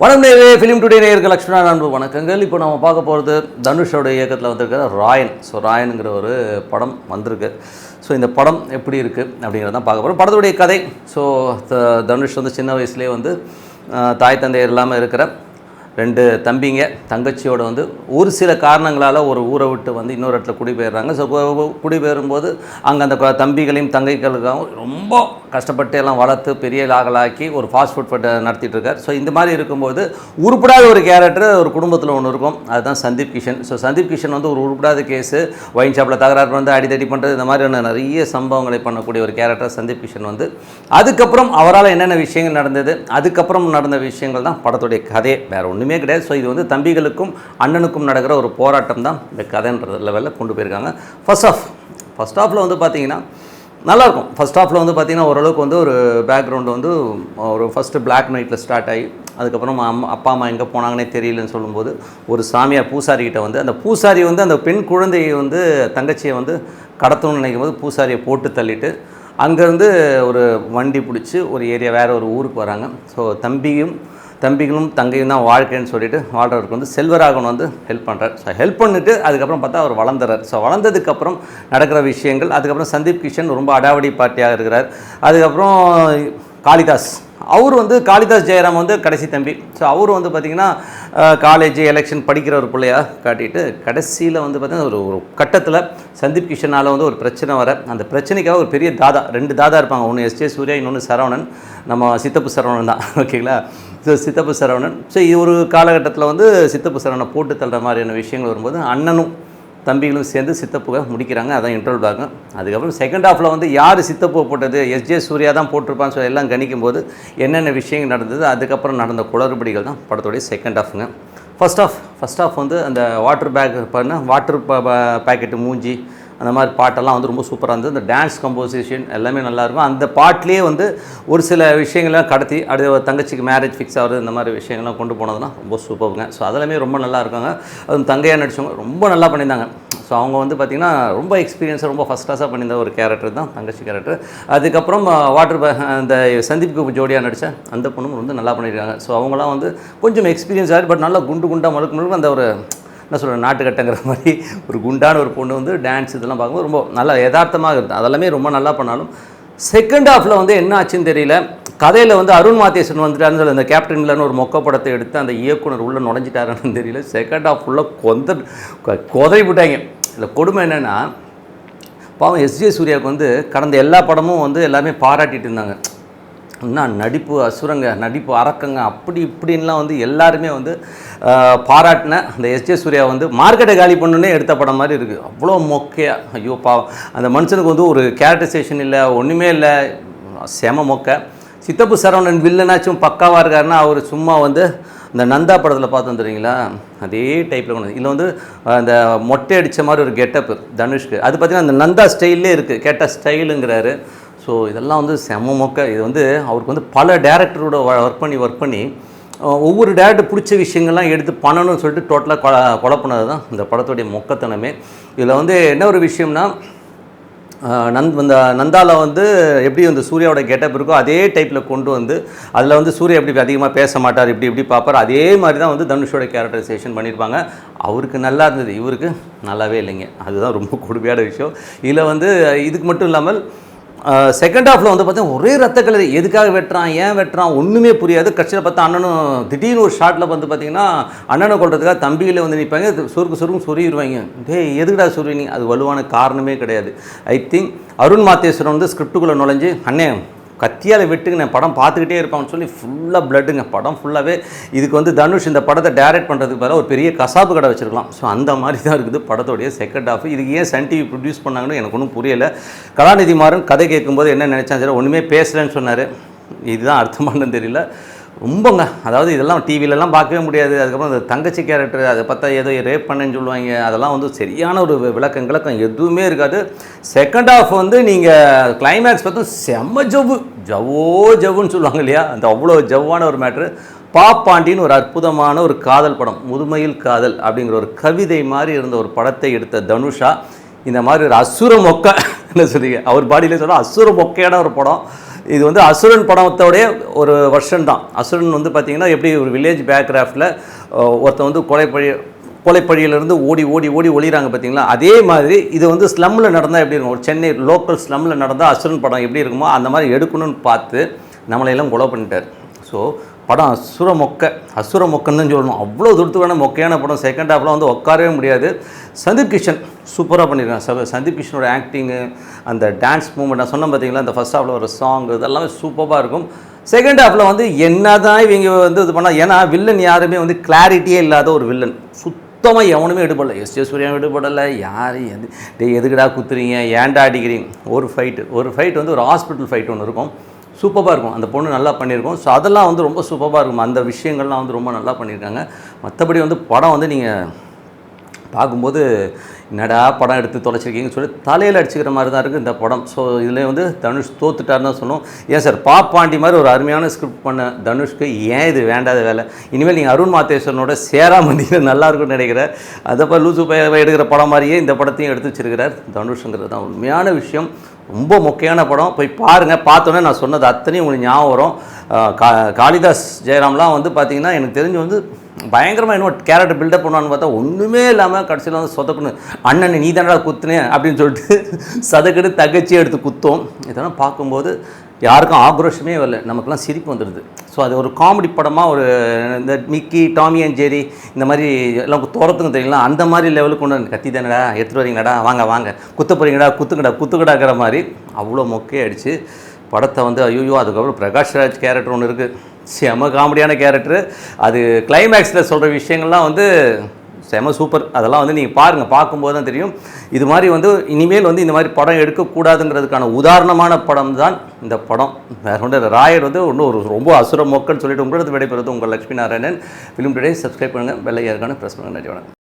வணக்கம் நேரே film today நேயர்கள் லக்ஷ்மணா அன்பு வணக்கங்கள். இப்போ நம்ம பார்க்க போகிறது தனுஷோட இயக்கத்தில் வந்திருக்கிற ராயன். ஸோ ராயனுங்கிற ஒரு படம் வந்திருக்கு. ஸோ இந்த படம் எப்படி இருக்குது அப்படிங்கிறத பார்க்க போகிறோம் படத்துடைய கதை. ஸோ தனுஷ் வந்து சின்ன வயசுலேயே வந்து தாய் தந்தையர் இல்லாமல் இருக்கிற ரெண்டு தம்பிங்க தங்கச்சியோட வந்து ஒரு சில காரணங்களால் ஒரு ஊரை விட்டு வந்து இன்னொரு இடத்துல குடிபெயர்றாங்க. ஸோ குடிபெயரும்போது அங்கே அந்த தம்பிகளையும் தங்கைகளுக்காகவும் ரொம்ப கஷ்டப்பட்டு எல்லாம் வளர்த்து பெரிய ஆகலாக்கி ஒரு ஃபாஸ்ட் ஃபுட் ஃபட்டை நடத்திட்டுருக்கார். ஸோ இந்த மாதிரி இருக்கும்போது உருப்படாத ஒரு கேரக்டர் ஒரு குடும்பத்தில் ஒன்று இருக்கும். அதுதான் சந்தீப் கிஷன். ஸோ சந்தீப் கிஷன் வந்து ஒரு உருப்படாத கேஸு ஒயின் ஷாப்பில் தகராறு வந்து அடிதடி பண்ணுறது இந்த மாதிரியான நிறைய சம்பவங்களை பண்ணக்கூடிய ஒரு கேரக்டர் சந்தீப் கிஷன் வந்து. அதுக்கப்புறம் அவரால் என்னென்ன விஷயங்கள் நடந்தது அதுக்கப்புறம் நடந்த விஷயங்கள் தான் படத்துடைய கதையே வேறு ஒன்றும் கிடையாது. ஸோ இது வந்து தம்பிகளுக்கும் அண்ணனுக்கும் நடக்கிற ஒரு போராட்டம் தான் இந்த கதைன்ற லெவலில் கொண்டு போயிருக்காங்க. ஃபர்ஸ்ட் ஆஃப் ஃபர்ஸ்ட் ஆஃபில் வந்து பார்த்தீங்கன்னா நல்லாயிருக்கும் ஃபர்ஸ்ட் ஆஃபில் வந்து பார்த்தீங்கன்னா ஓரளவுக்கு வந்து ஒரு பேக்ரவுண்டு வந்து ஒரு ஃபஸ்ட்டு பிளாக் நைட்டில் ஸ்டார்ட் ஆகி அதுக்கப்புறம் அம்மா அப்பா அம்மா எங்கே போனாங்கன்னே தெரியலன்னு சொல்லும்போது ஒரு சாமியார் பூசாரிக்கிட்ட வந்து அந்த பூசாரி வந்து அந்த பெண் குழந்தையை வந்து தங்கச்சியை வந்து கடத்தணும்னு நினைக்கும் போது பூசாரியை போட்டு தள்ளிட்டு அங்கேருந்து ஒரு வண்டி பிடிச்சி ஒரு ஏரியா வேறு ஒரு ஊருக்கு வராங்க. ஸோ தம்பியும் தம்பிகளும் தங்கையும் தான் வாழ்க்கைன்னு சொல்லிட்டு வாழ்கிறவருக்கு வந்து செல்வராகவன் வந்து ஹெல்ப் பண்ணுறார் ஸோ ஹெல்ப் பண்ணிட்டு அதுக்கப்புறம் பார்த்தா அவர் வளர்ந்துறார். ஸோ வளர்ந்ததுக்கப்புறம் நடக்கிற விஷயங்கள் அதுக்கப்புறம் சந்தீப் கிஷன் ரொம்ப அடாவடி பார்ட்டியாக இருக்கிறார். அதுக்கப்புறம் காளிதாஸ். அவர் வந்து காளிதாஸ் ஜெயராம் வந்து கடைசி தம்பி. ஸோ அவர் வந்து பார்த்திங்கன்னா காலேஜ் எலெக்ஷன் படிக்கிற ஒரு பிள்ளையாக காட்டிட்டு கடைசியில் வந்து பார்த்திங்கன்னா ஒரு ஒரு கட்டத்தில் சந்தீப் கிஷனால் வந்து ஒரு பிரச்சனை வர அந்த பிரச்சனைக்காக ஒரு பெரிய தாதா ரெண்டு தாதா இருப்பாங்க. ஒன்று எஸ்ஜே சூர்யா இன்னொன்று சரவணன். நம்ம சித்தப்பு சரவணன் தான். ஓகேங்களா சித்தப்பு சரவணன். ஸோ இது ஒரு காலகட்டத்தில் வந்து சித்தப்பு சரவணனை போட்டு தள்ளுற மாதிரியான விஷயங்கள் வரும்போது அண்ணனும் தம்பிகளும் சேர்ந்து சித்தப்புவை முடிக்கிறாங்க. அதான் இன்ட்ரோல் பேக்கு அதுக்கப்புறம் செகண்ட் ஹாஃபில் வந்து யார் சித்தப்பு போட்டது? எஸ்ஜே சூர்யா தான் போட்டிருப்பான்னு சொல்லி எல்லாம் கணிக்கும் போது என்னென்ன விஷயங்கள் நடந்தது? அதுக்கப்புறம் நடந்த குளறுபடிகள் தான் படத்துடைய செகண்ட் ஹாஃபுங்க ஃபர்ஸ்ட் ஆஃப் ஃபர்ஸ்ட் ஆஃப் வந்து அந்த வாட்டர் பேக் பண்ண வாட்டர் பேக்கெட்டு மூஞ்சி அந்த மாதிரி பாட்டெல்லாம் வந்து ரொம்ப சூப்பராக இருந்தது. இந்த டான்ஸ் கம்போசிஷன் எல்லாமே நல்லாயிருக்கும் அந்த பாட்டிலே வந்து ஒரு சில விஷயங்கள்லாம் கடத்தி அடுத்த தங்கச்சிக்கு மேரேஜ் ஃபிக்ஸ் ஆகிறது இந்த மாதிரி விஷயங்கள்லாம் கொண்டு போனதுலாம் ரொம்ப சூப்பருங்க ஸோ அதெல்லாமே ரொம்ப நல்லா இருக்காங்க. அதுவும் தங்கையாக நடித்தவங்க ரொம்ப நல்லா பண்ணியிருந்தாங்க. ஸோ அவங்க வந்து பார்த்திங்கன்னா ரொம்ப எக்ஸ்பீரியன்ஸாக ரொம்ப ஃபஸ்ட் கிளாஸாக பண்ணியிருந்த ஒரு கேரக்டர் தான் தங்கச்சி கேரக்டர் அதுக்கப்புறம் வாட்டர் அந்த சந்தீப்க்கு ஜோடியாக நடித்த அந்த பொண்ணும் வந்து நல்லா பண்ணியிருக்காங்க. ஸோ அவங்களாம் வந்து கொஞ்சம் எக்ஸ்பீரியன்ஸ் ஆகிடு பட் நல்லா குண்டு குண்டாக மழுக்கு மழுக்கு அந்த ஒரு என்ன சொல்கிறேன் நாட்டுக்கட்டங்கிற மாதிரி ஒரு குண்டான ஒரு பொண்ணு வந்து டான்ஸ் இதெல்லாம் பார்க்கும்போது ரொம்ப நல்லா யதார்த்தமாக இருந்தது. அதெல்லாமே ரொம்ப நல்லா பண்ணாலும் செகண்ட் ஹாஃபில் வந்து என்ன ஆச்சுன்னு தெரியல. கதையில் வந்து அருண் மாத்தேசன் வந்துட்டாருன்னு சொல்லி அந்த கேப்டன்லன்னு ஒரு மொக்க படத்தை எடுத்து அந்த இயக்குனர் உள்ளே நுழைஞ்சிட்டாருன்னு தெரியல. செகண்ட் ஹாஃப் ஃபுல்லாக கொந்த கொதறி விட்டாங்க. இதில் கொடுமை என்னென்னா பாவம் எஸ்ஜே சூர்யாவுக்கு வந்து கடந்த எல்லா படமும் வந்து எல்லாமே பாராட்டிட்டு இருந்தாங்க. என்ன நடிப்பு அசுரங்க நடிப்பு அரக்கங்க அப்படி இப்படின்லாம் வந்து எல்லாருமே வந்து பாராட்டின அந்த எஸ்ஜே சூர்யா வந்து மார்க்கெட்டை காலி பண்ணுன்னே எடுத்த படம் மாதிரி இருக்குது அவ்வளோ மொக்கையா. ஐயோ பாவம். அந்த மனுஷனுக்கு வந்து ஒரு கேரக்டரைசேஷன் இல்லை ஒன்றுமே இல்லை. செம மொக்கை. சித்தப்பு சரவணன் வில்லனாச்சும் பக்காவாக இருக்காருன்னா அவர் சும்மா வந்து இந்த நந்தா படத்தில் பார்த்து வந்துடுறீங்களா? அதே டைப்பில் கொண்டு இதில் வந்து அந்த மொட்டை அடித்த மாதிரி ஒரு கெட்டப்பு தனுஷ்க்கு. அது பார்த்தீங்கன்னா அந்த நந்தா ஸ்டைல்லே இருக்குது கேட்ட ஸ்டைலுங்கிறாரு ஸோ இதெல்லாம் வந்து செம மொக்க. இது வந்து அவருக்கு வந்து பல டேரக்டரோட ஒர்க் பண்ணி ஒர்க் பண்ணி ஒவ்வொரு டேரக்டர் பிடிச்ச விஷயங்கள்லாம் எடுத்து பண்ணணும்னு சொல்லிட்டு டோட்டலாக கொல கொலப்பினது தான் இந்த படத்துடைய மொக்கத்தனமே. இதில் வந்து என்ன ஒரு விஷயம்னா நந்த் இந்த நந்தால வந்து எப்படி அந்த சூர்யாவோட கெட்டப் இருக்கோ அதே டைப்பில் கொண்டு வந்து அதில் வந்து சூர்யா எப்படி அதிகமாக பேச மாட்டார் இப்படி இப்படி பார்ப்பார் அதே மாதிரி தான் வந்து தனுஷோட கேரக்டரைசேஷன் பண்ணியிருப்பாங்க. அவருக்கு நல்லா இருந்தது. இவருக்கு நல்லாவே இல்லைங்க. அதுதான் ரொம்ப கொடுமையான விஷயம். இதில் வந்து இதுக்கு மட்டும் இல்லாமல் செகண்ட் ஹாஃபில் வந்து பார்த்தீங்கன்னா ஒரே ரத்த கலரி. எதுக்காக வெட்டுறான் ஏன் வெட்டுறான் ஒன்றுமே புரியாது. கட்சியில் பார்த்தா அண்ணனும் திடீர்னு ஒரு ஷாட்டில் வந்து பார்த்தீங்கன்னா அண்ணனை கொள்றதுக்காக தம்பியில் வந்து நிற்பாங்க சுருக்கு சுருக்கு சொருகிடுவாங்க டேய் எதுக்குடா சொருவினி அது வலுவான காரணமே கிடையாது. ஐ திங்க் அருண் மாத்தேஸ்வரன் வந்து ஸ்கிரிப்டுக்குள்ளே நுழைஞ்சு அண்ணே கத்தியால் வெட்டுங்க நான் படம் பார்த்துக்கிட்டே இருப்பான்னு சொல்லி ஃபுல்லாக பிளட்டுங்க படம் ஃபுல்லாகவே இதுக்கு வந்து தனுஷ் இந்த படத்தை டைரக்ட் பண்ணுறதுக்கு பதிலாக ஒரு பெரிய கசாப்பு கடை வச்சிருக்கலாம். ஸோ அந்த மாதிரி தான் இருக்குது படத்தோடைய செகண்ட் ஆஃப் இதுக்கு ஏன் சன் டிவி ப்ரொடியூஸ் பண்ணாங்கன்னு எனக்கு ஒன்றும் புரியலை. கலாநிதி மாறன் கதை கேட்கும்போது என்ன நினச்சான் சரி ஒன்றுமே பேசலைன்னு சொன்னார். இதுதான் அர்த்தமானு தெரியல. ரொம்பங்க. அதாவது இதெல்லாம் டிவிலலாம் பார்க்கவே முடியாது. அதுக்கப்புறம் அந்த தங்கச்சி கேரக்டர் அதை பார்த்தா ஏதோ ரேப் பண்ணேன்னு சொல்லுவாங்க. அதெல்லாம் வந்து சரியான ஒரு விளக்கம் விளக்கம் எதுவுமே இருக்காது. செகண்ட் ஹாஃப் வந்து நீங்கள் கிளைமேக்ஸ் பார்த்தா செம்ம ஜவ்வு. ஜவ்வோ ஜவ்வுன்னு சொல்லுவாங்க இல்லையா? அந்த அவ்வளோ ஜவ்வான ஒரு மேட்ரு பாப்பாண்டின்னு ஒரு அற்புதமான ஒரு காதல் படம். முதுமையில் காதல் அப்படிங்கிற ஒரு கவிதை மாதிரி இருந்த ஒரு படத்தை எடுத்த தனுஷா. இந்த மாதிரி ஒரு அசுர மொக்க என்ன சொல்றீங்க? அவர் பாடியிலே சொன்னால் அசுர மொக்கையான ஒரு படம். இது வந்து அசுரன் படத்தோடைய ஒரு வருஷன் தான். அசுரன் வந்து பார்த்தீங்கன்னா எப்படி ஒரு வில்லேஜ் பேக்ராஃப்டில் ஒருத்தன் வந்து கொலைப்பழி கொலைப்பழியிலேருந்து ஓடி ஓடி ஓடி ஒளிகிறாங்க பார்த்தீங்களா அதே மாதிரி இது வந்து ஸ்லம்மில் நடந்தால் எப்படி இருக்கும்? ஒரு சென்னை லோக்கல் ஸ்லம்மில் நடந்தால் அசுரன் படம் எப்படி இருக்குமோ அந்த மாதிரி எடுக்கணும்னு பார்த்து நம்மளையெல்லாம் கொலை பண்ணிட்டார். ஸோ படம் அசுர மொக்க அசுர மொக்கன்னு சொல்லணும் அவ்வளோ தூரத்துக்கான மொக்கையான படம் செகண்ட் ஹாஃப்லாம் வந்து உட்காரவே முடியாது. சந்து கிஷன் சூப்பராக பண்ணியிருக்காங்க ச சந்தீப் கிஷனோட ஆக்டிங்கு அந்த டான்ஸ் மூமெண்ட் நான் சொன்னேன் பார்த்தீங்களா அந்த ஃபஸ்ட் ஹாஃபில் ஒரு சாங் இதெல்லாமே சூப்பராக இருக்கும். செகண்ட் ஹாஃபில் வந்து என்ன தான் இவங்க வந்து இது பண்ணால் ஏன்னா வில்லன் யாருமே வந்து கிளாரிட்டியே இல்லாத ஒரு வில்லன் சுத்தமாக எவனுமே எடுபடலை. S J எடுபடலை. யார் எது டே எதுக்குடா குத்துறீங்க? ஏன்டா அடிக்கிறீங்க? ஒரு ஃபைட்டு ஒரு ஃபைட் வந்து ஒரு ஹாஸ்பிட்டல் ஃபைட் ஒன்று இருக்கும். சூப்பராக இருக்கும். அந்த பொண்ணு நல்லா பண்ணியிருக்கோம். ஸோ அதெல்லாம் வந்து ரொம்ப சூப்பராக இருக்கும். அந்த விஷயங்கள்லாம் வந்து ரொம்ப நல்லா பண்ணியிருக்காங்க. மற்றபடி வந்து படம் வந்து நீங்கள் பார்க்கும்போது என்னடா படம் எடுத்து தொலைச்சிருக்கீங்கன்னு சொல்லி தலையில் அடிச்சுக்கிற மாதிரி தான் இருக்குது இந்த படம். ஸோ இதில் வந்து தனுஷ் தோத்துட்டார்னு தான் சொன்னோம் ஏன் சார் பாப்பாண்டி மாதிரி ஒரு அருமையான ஸ்கிரிப்ட் பண்ண தனுஷ்க்கு ஏன் இது வேண்டாத வேலை? இனிமேல் நீங்கள் அருண் மாத்தேஸ்வரனோட சேராமண்டியில் நல்லா இருக்கும்னு நினைக்கிறேன். அதப்போ லூசு பையவை எடுக்கிற படம் மாதிரியே இந்த படத்தையும் எடுத்து வச்சிருக்கிறார் தனுஷுங்கிறது தான் உண்மையான விஷயம். ரொம்ப முக்கியமான படம். போய் பாருங்கள் பார்த்தோன்னே நான் சொன்னது அத்தனையும் உங்களுக்கு ஞாபகம் வரும். கா காளிதாஸ் ஜெயராம்லாம் வந்து பார்த்திங்கன்னா எனக்கு தெரிஞ்சு வந்து பயங்கரமாக இன்னும் கேரக்டர் பில்டப் பண்ணுவான்னு பார்த்தா ஒன்றுமே இல்லாமல் கடைசியில் வந்து சொதக்கணும் அண்ணன் நீ தானடா குத்துனேன் அப்படின்னு சொல்லிட்டு சதக்கெடு தகச்சி எடுத்து குத்தோம். இதெல்லாம் பார்க்கும்போது யாருக்கும் ஆக்ரோஷமே வரல. நமக்கெல்லாம் சிரிப்பு வந்துடுது. ஸோ அது ஒரு காமெடி படமாக ஒரு இந்த மிக்கி டாமி அண்ட் ஜெரி இந்த மாதிரி எல்லாம் தோரத்துக்கும் தெரியல. அந்த மாதிரி லெவலுக்கு கொண்டு வந்து கத்தி தானடா எடுத்துகிட்டு வரீங்கடா வாங்க வாங்க. குத்த போகிறீங்கடா குத்துக்கடா குத்துக்கடாங்கிற மாதிரி அவ்வளோ மொக்கையாயிடுச்சு படத்தை வந்து ஐயோ அதுக்கப்புறம் பிரகாஷ்ராஜ் கேரக்டர் ஒன்று இருக்குது செம காமெடியான கேரக்டர் அது கிளைமேக்ஸில் சொல்கிற விஷயங்கள்லாம் வந்து செம சூப்பர் அதெல்லாம் வந்து நீங்கள் பாருங்கள் பார்க்கும்போது தான் தெரியும். இது மாதிரி வந்து இனிமேல் வந்து இந்த மாதிரி படம் எடுக்கக்கூடாதுங்கிறதுக்கான உதாரணமான படம் தான் இந்த படம். வேறு ஒன்று ராயர் வந்து ஒன்றும் ஒரு ரொம்ப அசுர மொக்கன்னு சொல்லிட்டு உங்களது விடைபெறுவது உங்கள் Lakshmi Narayanan. Film today subscribe பண்ணுங்கள் வெள்ளையாருக்கான ப்ரெஸ் பண்ணுங்கள் நன்றி வணக்கம்.